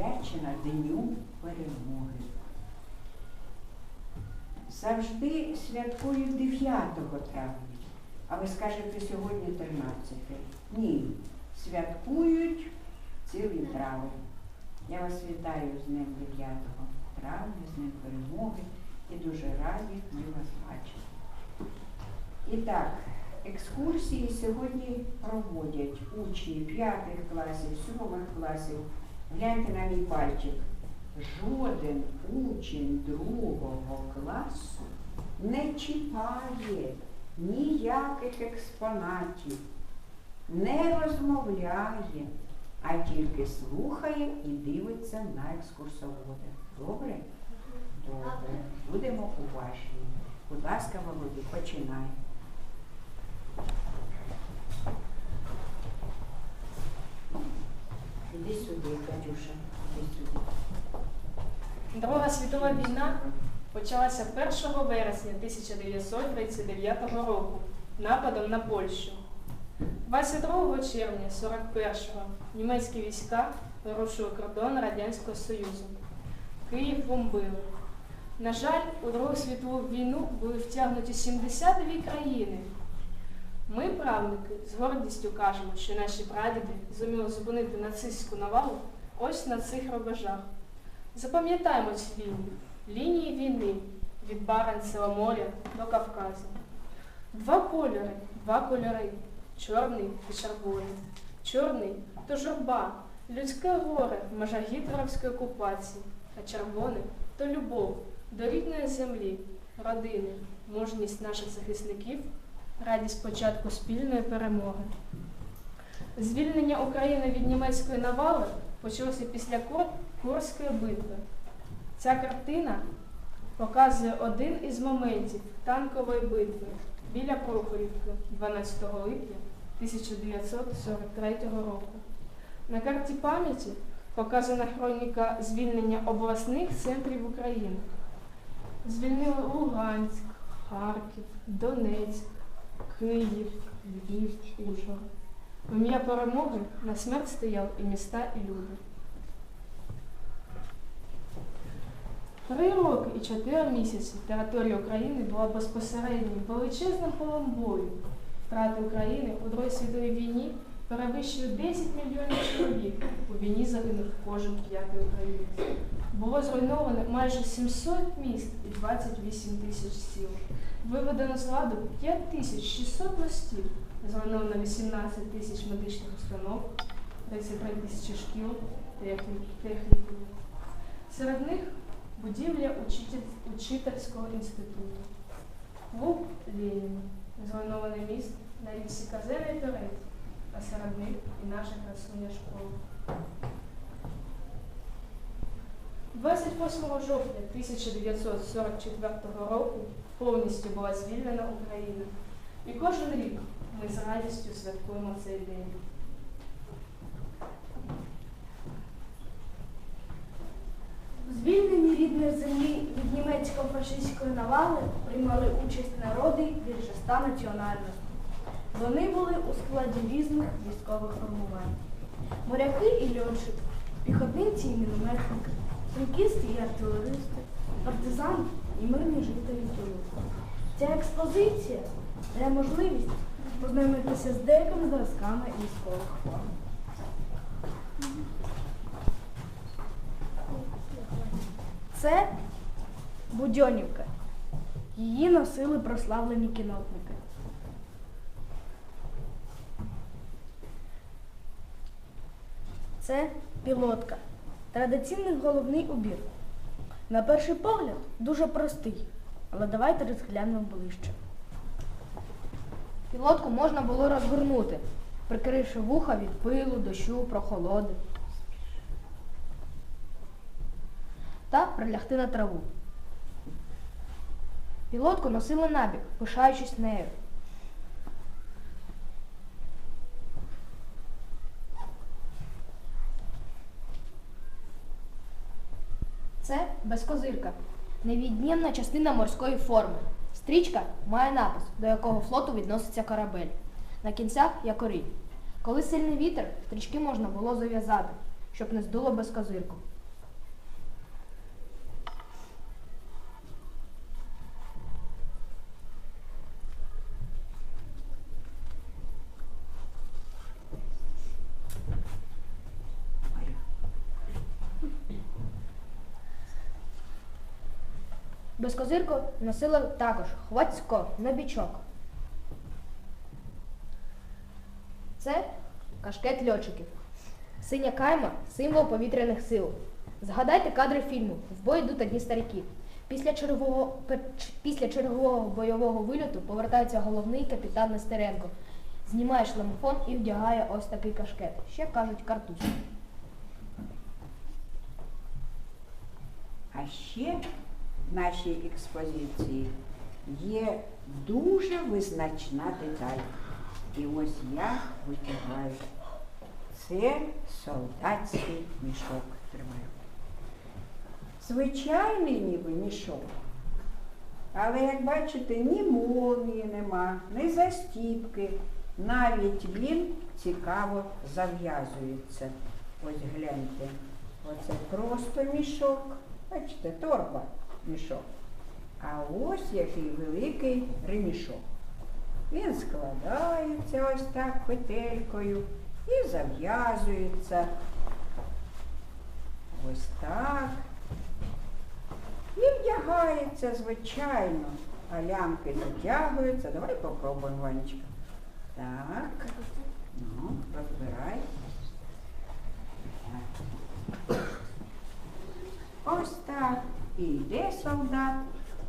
присвячена Дню перемоги. Завжди святкують 9 травня. А ви скажете сьогодні 13. Ні. Святкують цілий травень. Я вас вітаю з Днем 9 травня, з Днем перемоги і дуже раді ми вас бачимо. І так, екскурсії сьогодні проводять учні 5 класів, 7 класів. Гляньте на мій пальчик. Жоден учень другого класу не чіпає ніяких експонатів, не розмовляє, а тільки слухає і дивиться на екскурсовода. Добре? Добре. Будемо уважні. Будь ласка, Володі, починай. Іди сюди, Катюша, іди сюди. Друга світова війна почалася 1 вересня 1939 року нападом на Польщу. 22 червня 41-го німецькі війська вирушили кордон Радянського Союзу. Київ бомбили. На жаль, у Другу світову війну були втягнуті 72 країни. Ми, правники, з гордістю кажемо, що наші прадіди зуміли зупинити нацистську навалу ось на цих рубежах. Запам'ятаємо ці війни, лінії війни від Баренцева моря до Кавказу. Два кольори, два кольори, чорний і червоний. Чорний то журба, людське горе в межах гітлерівської окупації, а червоний то любов до рідної землі, родини, мужність наших захисників, радість початку спільної перемоги. Звільнення України від німецької навали почалося після Кур- Курської битви. Ця картина показує один із моментів танкової битви біля Прохорівки 12 липня 1943 року. На карті пам'яті показана хроніка звільнення обласних центрів України. Звільнили Луганськ, Харків, Донецьк, Київ, Львів, Ужгород. В ім'я перемоги на смерть стояли і міста, і люди. Три роки і чотири місяці територія України була безпосереднім величезним полем бою. Втрати України у Другій світовій війні перевищують 10 мільйонів чоловік. У війні загинув кожен п'ятий українець. Було зруйновано майже 700 міст і 28 тисяч сіл. Виведено з ладу 5600 мостів, зруйновано 18 тисяч медичних установ, 33 тисячі шкіл, техні- технікумів. Серед них будівля учительського інституту. Клуб Леніна, зруйнований міст на річці Казена і Перець, а серед них і наша красуня школа. 28 жовтня 1944 року повністю була звільнена Україна. І кожен рік ми з радістю святкуємо цей день. В звільненні землі від німецько-фашистської навали приймали участь народи більше ста національностей. Вони були у складі різних військових формувань. Моряки і льотчики, піхотинці і мінометники, танкісти і артилеристи, партизани і мирні жителі тилу. Ця експозиція дає можливість познайомитися з деякими зразками військових форм. Це Будьонівка. Її носили прославлені кінотники. Це пілотка. Традиційний головний убір. На перший погляд дуже простий, але давайте розглянемо ближче. Пілотку можна було розгорнути, прикривши вуха від пилу, дощу, прохолоди. та прилягти на траву. Пілотку носили набік, пишаючись нею. Безкозирка, невід'ємна частина морської форми. Стрічка має напис, до якого флоту відноситься корабель. На кінцях якорі. Коли сильний вітер, стрічки можна було зав'язати, щоб не здуло безкозирку. Безкозирку носили також хвацько на бічок. Це кашкет льотчиків. Синя кайма символ повітряних сил. Згадайте кадри фільму В бой йдуть одні старики. Після чергового, після чергового бойового вильоту повертається головний капітан Нестеренко. Знімає шлемофон і вдягає ось такий кашкет. Ще кажуть картуз. А ще нашій експозиції є дуже визначна деталь. І ось я витягаю. Це солдатський мішок. Тримаю. Звичайний ніби мішок. Але як бачите, ні молнії нема, ні застіпки. Навіть він цікаво зав'язується. Ось гляньте. Оце просто мішок. Бачите, торба мішок. А ось який великий ремішок. Він складається ось так петелькою і зав'язується. Ось так. І вдягається, звичайно. А лямки натягуються. Давай попробуємо, Ванечка. Так. Ну, розбирай. Ось так. І йде солдат,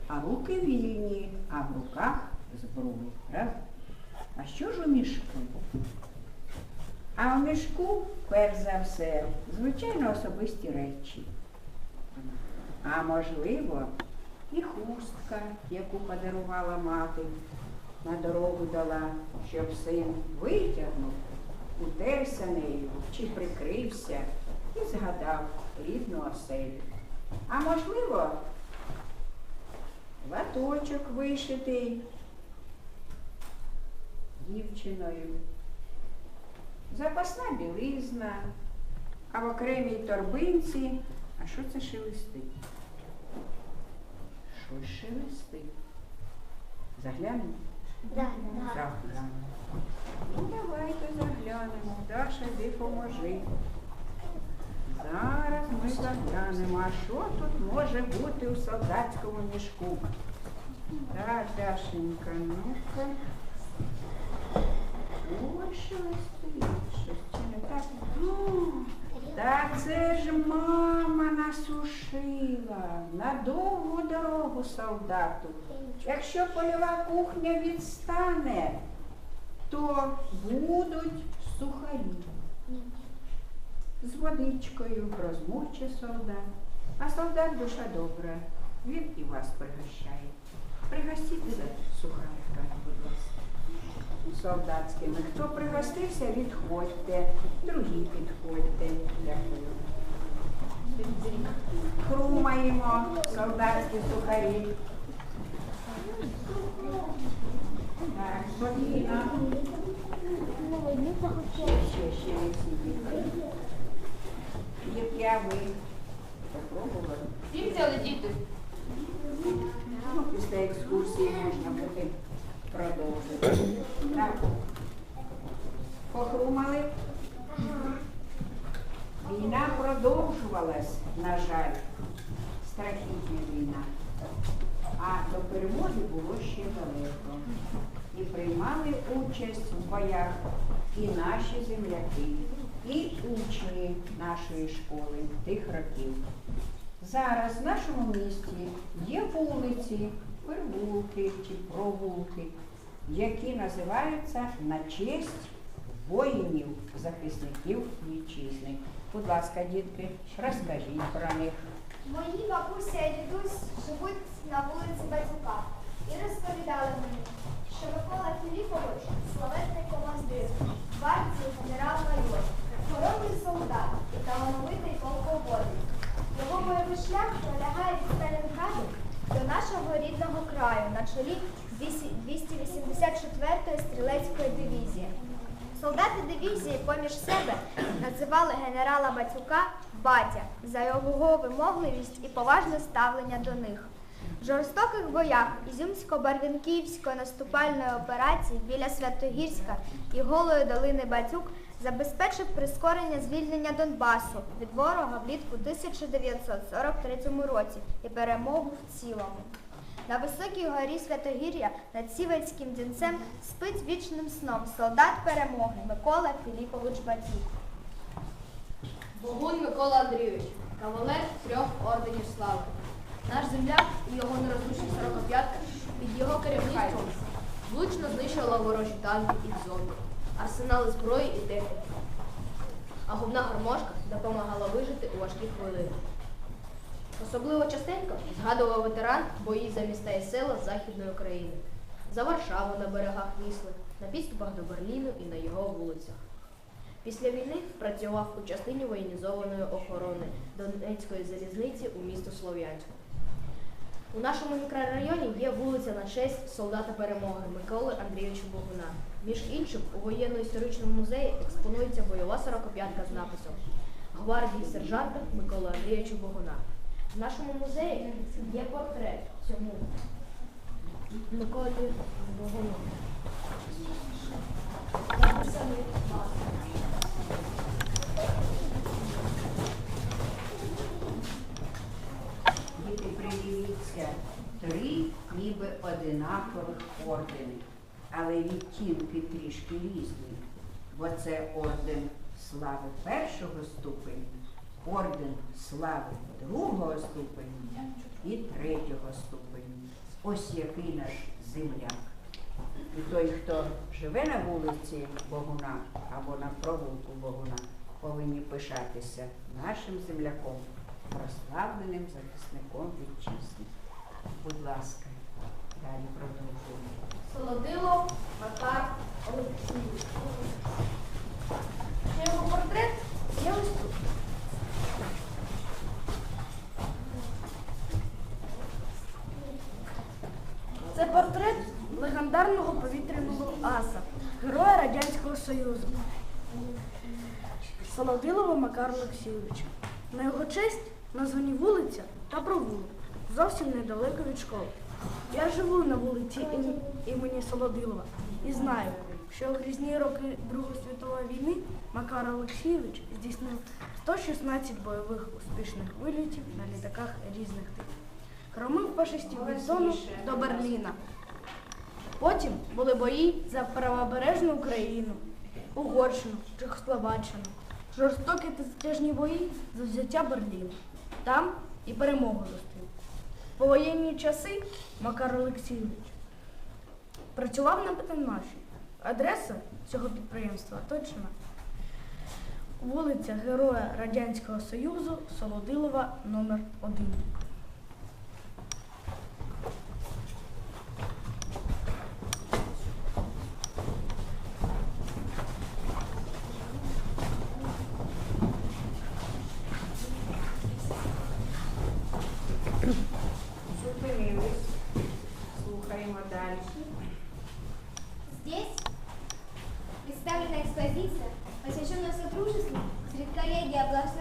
а руки вільні, а в руках. Правда? А що ж у мішку? А в мішку, перш за все, звичайно, особисті речі. А можливо, і хустка, яку подарувала мати, на дорогу дала, щоб син витягнув, утерся нею чи прикрився і згадав рідну оселю. А можливо, латочок вишитий дівчиною, запасна білизна, а в окремій торбинці. А що це шелестить? Щось шелестить. Заглянемо? Да, Заглянемо. Ну, давайте заглянемо. Даша, йди поможи. Зараз ми заглянемо, а що тут може бути у солдатському мішку? Так, Дашенька, ну-ка. Ой, що листить, щось чи не так? М, Та це ж мама насушила на довгу дорогу солдату. Якщо польова кухня відстане, то будуть сухарі. З водичкою розмовче солдат. А солдат душа добра. Він і вас пригощає. Пригостіть за сухариками, будь ласка. Солдатськими. Хто пригостився, відходьте. Другі підходьте. Дякую. Хрумаємо солдатські сухарі. Так, спокійно. Ще, ще не а ви попробували? Всі взяли діти. Ну, після екскурсії можна буде продовжити. Так. Похрумали. Війна продовжувалась, на жаль. Страхітня війна. А до перемоги було ще далеко. І приймали участь в боях і наші земляки, і учні нашої школи тих років. Зараз в нашому місті є вулиці, перевулки чи провулки, які називаються на честь воїнів, захисників вітчизни. Будь ласка, дітки, розкажіть про них. Мої бабуся і дідусь живуть на вулиці Бацюка і розповідали мені, що Микола Філіпович славетний командир, гвардії генерал-майор, хоробрий солдат і талановитий полководець. Його бойовий шлях пролягає від Сталінграду до нашого рідного краю на чолі 284-ї стрілецької дивізії. Солдати дивізії поміж себе називали генерала Бацюка батя за його вимогливість і поважне ставлення до них. В жорстоких боях Ізюмсько-Барвінківської наступальної операції біля Святогірська і Голої долини Бацюк забезпечив прискорення звільнення Донбасу від ворога влітку 1943 році і перемогу в цілому. На високій горі Святогір'я над Сівецьким дінцем спить вічним сном солдат перемоги Микола Філіпович Батюк. Богун Микола Андрійович, кавалер трьох орденів слави. Наш земляк і його нерозлучна сорокоп'ятка під його керівництвом влучно знищувала ворожі танки і зони, арсенали зброї і техніки. А головна гармошка допомагала вижити у важкі хвилини. Особливо частенько згадував ветеран бої за міста і села Західної України, за Варшаву на берегах Вісли, на підступах до Берліну і на його вулицях. Після війни працював у частині воєнізованої охорони Донецької залізниці у місто Слов'янську. У нашому мікрорайоні є вулиця на честь солдата перемоги Миколи Андрійовича Богуна. Між іншим, у воєнно-історичному музеї експонується бойова сорокоп'ятка з написом Гвардії сержанта Миколи Андрійовича Богуна. В нашому музеї є портрет цьому Миколі Богуну. Написаний Діти, придивіться, три ніби одинакових ордени, але відтінки трішки різні, бо це орден слави першого ступеня, орден слави другого ступеня і третього ступеня. Ось який наш земляк. І той, хто живе на вулиці Богуна або на провулку Богуна, повинні пишатися нашим земляком, прославленим захисником вітчизни. Будь ласка, далі продовжуємо. Солодило Макар Олексійович. Його портрет є ось тут. Це портрет легендарного повітряного аса, героя Радянського Союзу. Солодилова Макара Олексійовича. На його честь названі вулиця та провулок, зовсім недалеко від школи. Я живу на вулиці імені Солодилова і знаю, що у грізні роки Другої світової війни Макар Олексійович здійснив 116 бойових успішних вилітів на літаках різних типів. Кромив фашистів зону до Берліна. Потім були бої за правобережну Україну, Угорщину, Чехословаччину, жорстокі та бої за взяття Берліну. Там і перемогу повоєнні часи Макар Олексійович працював на Петенмаші. Адреса цього підприємства точна вулиця Героя Радянського Союзу Солодилова номер 1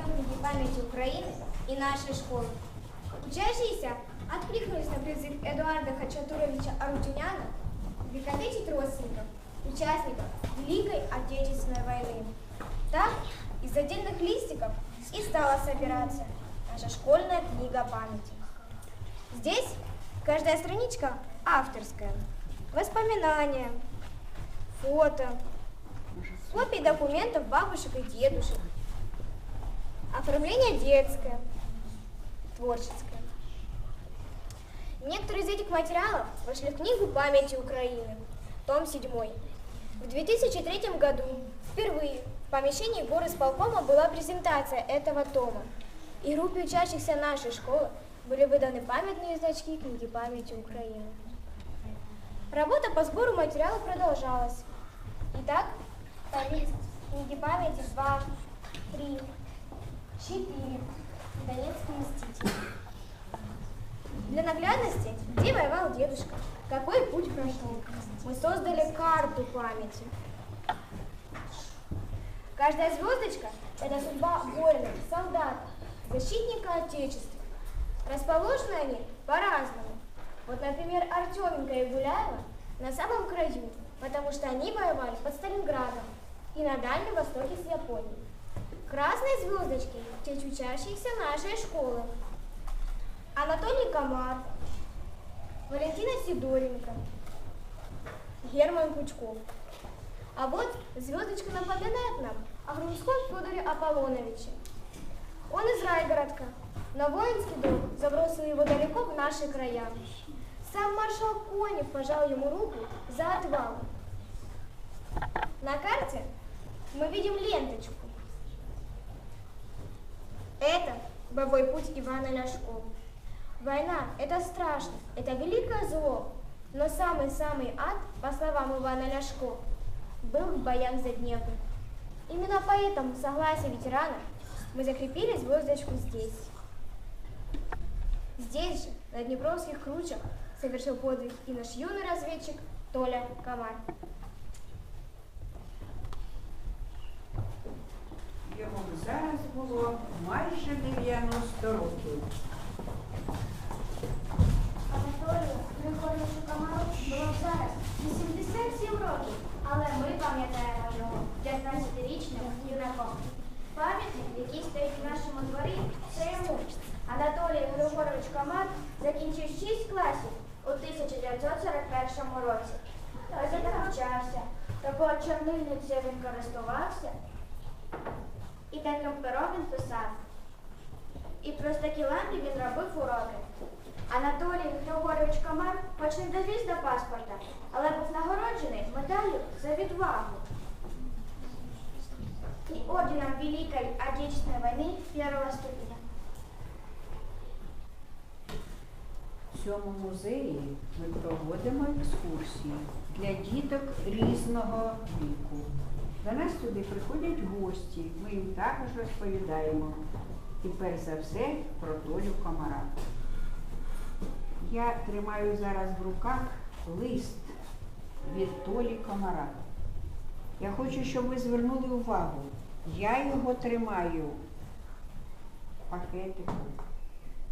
книги памяти Украины и нашей школы. Учащиеся откликнулись на призыв Эдуарда Хачатуровича Арутюняна увековечить родственников, участников Великой Отечественной войны. Так, из отдельных листиков и стала собираться наша школьная книга памяти. Здесь каждая страничка авторская. Воспоминания, фото, копии документов бабушек и дедушек, оформление детское, творческое. Некоторые из этих материалов вошли в книгу памяти Украины, том 7. В 2003 году впервые в помещении горосполкома была презентация этого тома, и группе учащихся нашей школы были выданы памятные значки книги памяти Украины. Работа по сбору материала продолжалась. Итак, книги памяти 2, 3, 4, Донецкий мститель. Для наглядности, где воевал дедушка, какой путь прошел. Мы создали карту памяти. Каждая звездочка – это судьба воина, солдата, защитника Отечества. Расположены они по-разному. Вот, например, Артеменко и Гуляева на самом краю, потому что они воевали под Сталинградом и на Дальнем Востоке с Японией. Красные звездочки – те учащиеся нашей школы. Анатолий Комар, Валентина Сидоренко, Герман Кучков. А вот звездочка напоминает нам о Грунском Федоре Аполлоновиче. Он из райгородка, но воинский долг забросил его далеко в наши края. Сам маршал Конев пожал ему руку за отвал. На карте мы видим ленточку. Это боевой путь Ивана Ляшко. Война – это страшно, это великое зло. Но самый-самый ад, по словам Ивана Ляшко, был в боях за Днепр. Именно поэтому, в согласии ветерана, мы закрепили звездочку здесь. Здесь же, на Днепровских кручах, совершил подвиг и наш юный разведчик Толя Комар. Йому зараз було майже 90 років. Анатолію Григорьовичу Комару було зараз 87 років, але ми пам'ятаємо його 15-річним юнаком. Пам'ятник, який стоїть в нашому дворі, це йому. Анатолій Григорович Комар закінчив 6 класів у 1941 році. Ось він навчався, такою чорнильницею він користувався, і таким пером він писав. І просто кілами він робив уроки. Анатолій Григорович Комар хоч не довіз до паспорта, але був нагороджений медаллю за відвагу. І орденом Великой Отечественной войны первого ступеня. В цьому музеї ми проводимо екскурсії для діток різного віку. До нас сюди приходять гості, ми їм також розповідаємо. І перш за все про Толю Комара. Я тримаю зараз в руках лист від Толі Комара. Я хочу, щоб ви звернули увагу. Я його тримаю в пакетику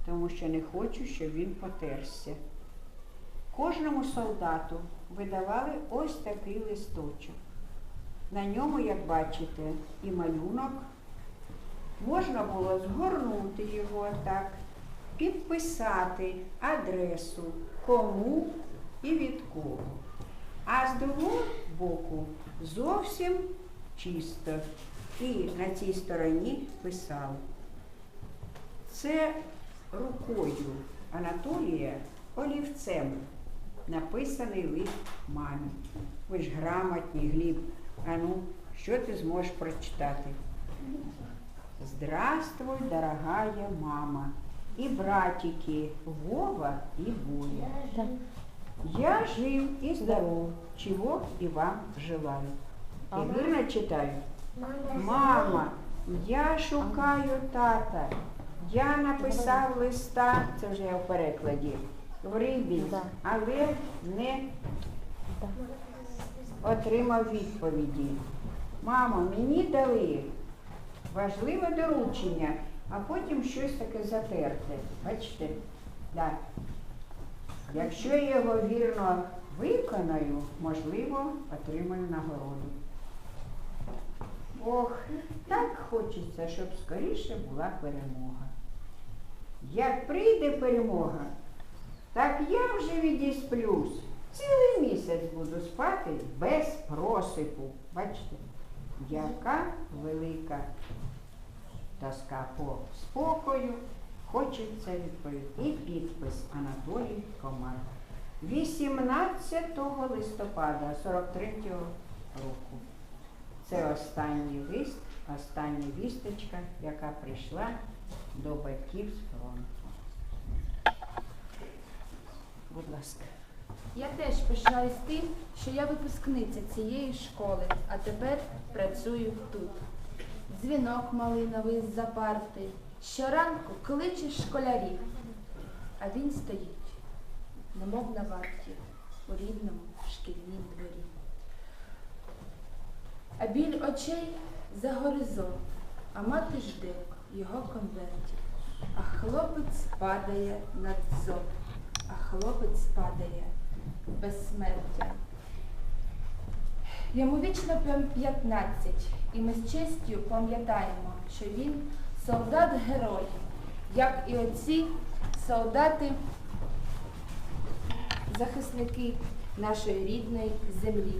тому що не хочу, щоб він потерся. Кожному солдату видавали ось такий листочок. На ньому, як бачите, і малюнок. Можна було згорнути його так, підписати адресу, кому і від кого. А з другого боку зовсім чисто. І на цій стороні писали. Це рукою Анатолія олівцем написаний лист мамі. Ви ж грамотні, Гліб. А ну, що ти зможеш прочитати? Здравствуй, дорогая мама. И братики Вова и Боря. Я жив и здоров, чего и вам желаю. Я вірно читаю? Мама, я шукаю тата. Я написав листа, це вже я в перекладі, в Рибінськ, але не отримав відповіді. Мамо, мені дали важливе доручення, а потім щось таке затерте. Бачите? Да. Якщо я його вірно виконаю, можливо, отримаю нагороду. Ох, так хочеться, щоб скоріше була перемога. Як прийде перемога, так я вже відісплюсь. Цілий місяць буду спати без просипу. Бачите, яка велика тоска по спокою. Хочеться відповідь. І підпис Анатолій Комар. 18 листопада 43-го року. Це останній лист, остання вісточка, яка прийшла до батьків з фронту. Будь ласка. Я теж пишаюсь тим, що я випускниця цієї школи, а тепер працюю тут. Дзвінок малиновий з-за парти. Щоранку кличе школярів, а він стоїть, немов на варті у рідному шкільнім дворі. А біль очей за горизонт, а мати жде його конвертів. А хлопець падає над зоб, а хлопець падає в безсмертя. Йому вічно 15, і ми з честю пам'ятаємо, що він солдат-герой, як і оці солдати, захисники нашої рідної землі.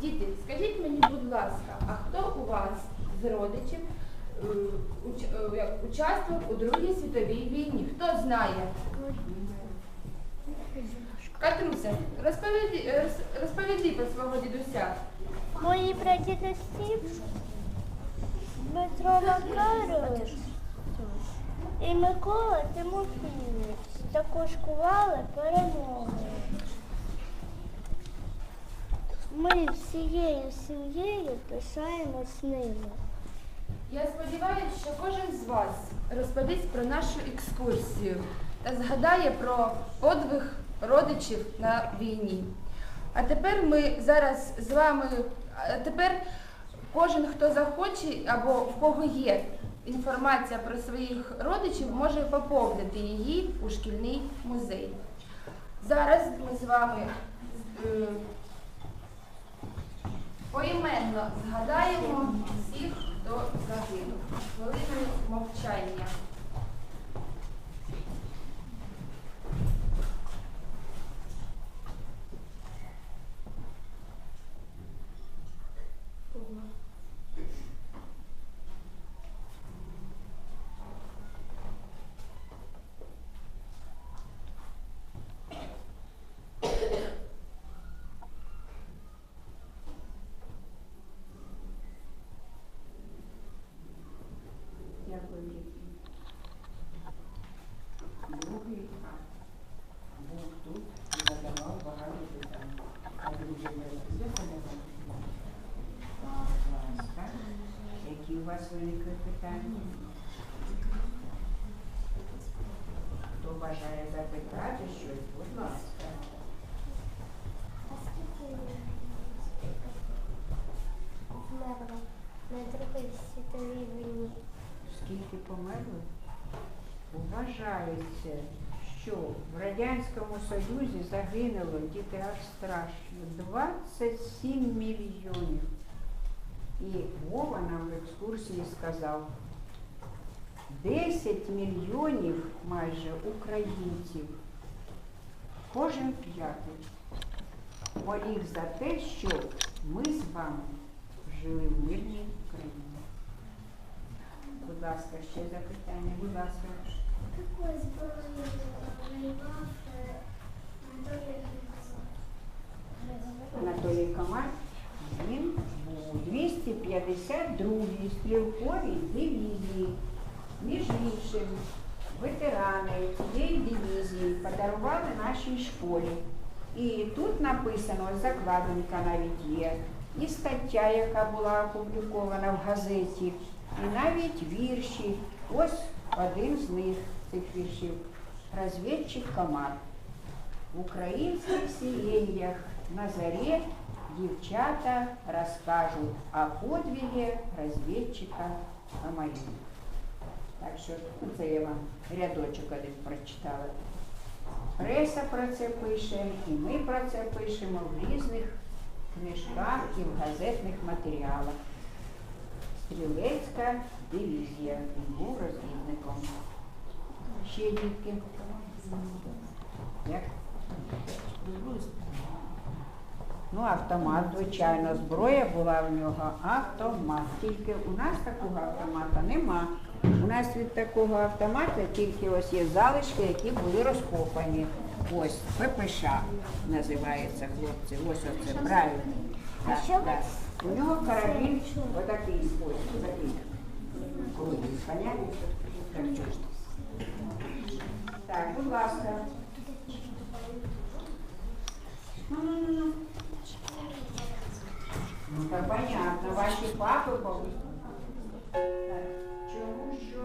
Діти, скажіть мені, будь ласка, а хто у вас з родичів е, е, участвував у Другій світовій війні? Хто знає? Катруся, розповіди, е, роз- розповіди про свого дідуся. Мої прадідусі Дмитро Макарович і Микола Тимофійович також кували перемоги. Ми всією сім'єю пишаємось ними. Я сподіваюся, що кожен з вас розповість про нашу екскурсію та згадає про подвиг родичів на війні. А тепер ми зараз з вами, а тепер кожен, хто захоче або в кого є інформація про своїх родичів, може поповнити її у шкільний музей. Зараз ми з вами поіменно згадаємо всіх, хто загинув. Хвилиною мовчання. Дякую, діти. Другий був тут і задавав багато питань. А другий не задавав. Будь ласка. Які у вас виникли питання? Хто бажає запитати щось, будь ласка. А скільки вмерло на Другій світовій війні? Скільки померли? Вважається, що в Радянському Союзі загинуло діти аж страшно 27 мільйонів. І Вова нам в екскурсії сказав, 10 мільйонів майже українців. Кожен п'ятий поліг за те, що ми з вами жили в мирній країні. Будь ласка, ще запитання, будь ласка. Воював Анатолій Анатолій Комар, він був 252-й стрілковій дивізії. Між іншим, ветерани цієї дивізії подарували нашій школі. І тут написано, закладинка навіть є, і стаття, яка була опублікована в газеті, і навіть вірші. Ось один з них цих віршів. Розвідчик комар. В українських сім'ях на заре дівчата розкажуть о подвиге розвідчика комарів. Так що це я вам рядочок один прочитала. Преса про це пише, і ми про це пишемо в різних книжках і в газетних матеріалах. Стрілецька дивізія був розвідником. Ще дітки. Як? Ну, автомат, звичайно, зброя була в нього автомат. Тільки у нас такого автомата нема. У нас від такого автомата тільки ось є залишки, які були розкопані. Ось ППШ називається хлопці. Ось оце правильно. Так, так. У нього карабін отакий ось, такий. Круглий, понятно? Так. Так, будь ласка. Ну-ну-ну. Ну, Ну, так понятно, ваші папи повинні. Чому що?